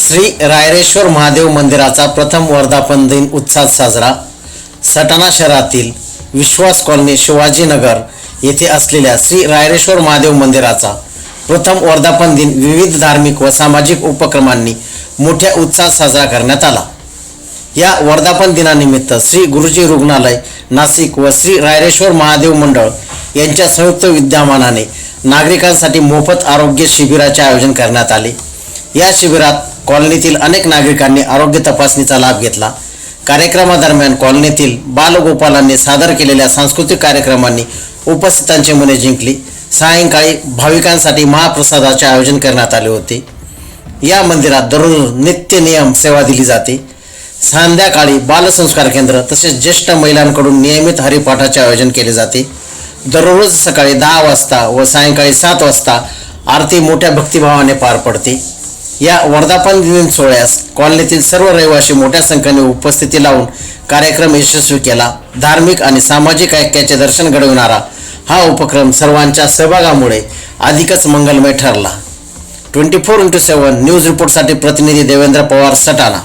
श्री रायरेश्वर महादेव मंदिराचा प्रथम वर्धापन दिन उत्साहात साजरा. सटाणा शहरातील विश्वास कॉलनी शिवाजीनगर येथे असलेल्या श्री रायरेश्वर महादेव मंदिराचा प्रथम वर्धापन दिन विविध धार्मिक व सामाजिक उपक्रमांनी मोठ्या उत्साहात साजरा करण्यात आला. या वर्धापन दिनानिमित्त श्री गुरुजी रुग्णालय नाशिक व श्री रायरेश्वर महादेव मंडळ यांच्या संयुक्त विद्यमानाने नागरिकांसाठी मोफत आरोग्य शिबिराचे आयोजन करण्यात आले. या शिबिरात कॉलनीतील अनेक नागरिकांनी आरोग्य तपासणीचा लाभ घेतला. कार्यक्रमादरम्यान कॉलनीतील बालगोपालांनी सादर केलेल्या सांस्कृतिक कार्यक्रमांनी उपस्थितांची मने जिंकली. सायंकाळी भाविकांसाठी महाप्रसादाचे आयोजन करण्यात आले होते. या मंदिरात दररोज नित्य नियम सेवा दिली जाते. संध्याकाळी बालसंस्कार केंद्र तसेच ज्येष्ठ महिलांकडून नियमित हरिपाठाचे आयोजन केले जाते. दररोज सकाळी दहा वाजता व सायंकाळी सात वाजता आरती मोठ्या भक्तिभावाने पार पडते. या वर्धापन दिन सोहळ्यास कॉलनीतील सर्व रहिवासी मोठ्या संख्येने उपस्थिती लावून कार्यक्रम यशस्वी केला. धार्मिक आणि सामाजिक ऐक्याचे दर्शन घडविणारा हा उपक्रम सर्वांच्या सहभागामुळे अधिकच मंगलमय ठरला. Twenty four into seven news रिपोर्टसाठी प्रतिनिधी देवेंद्र पवार सटाणा.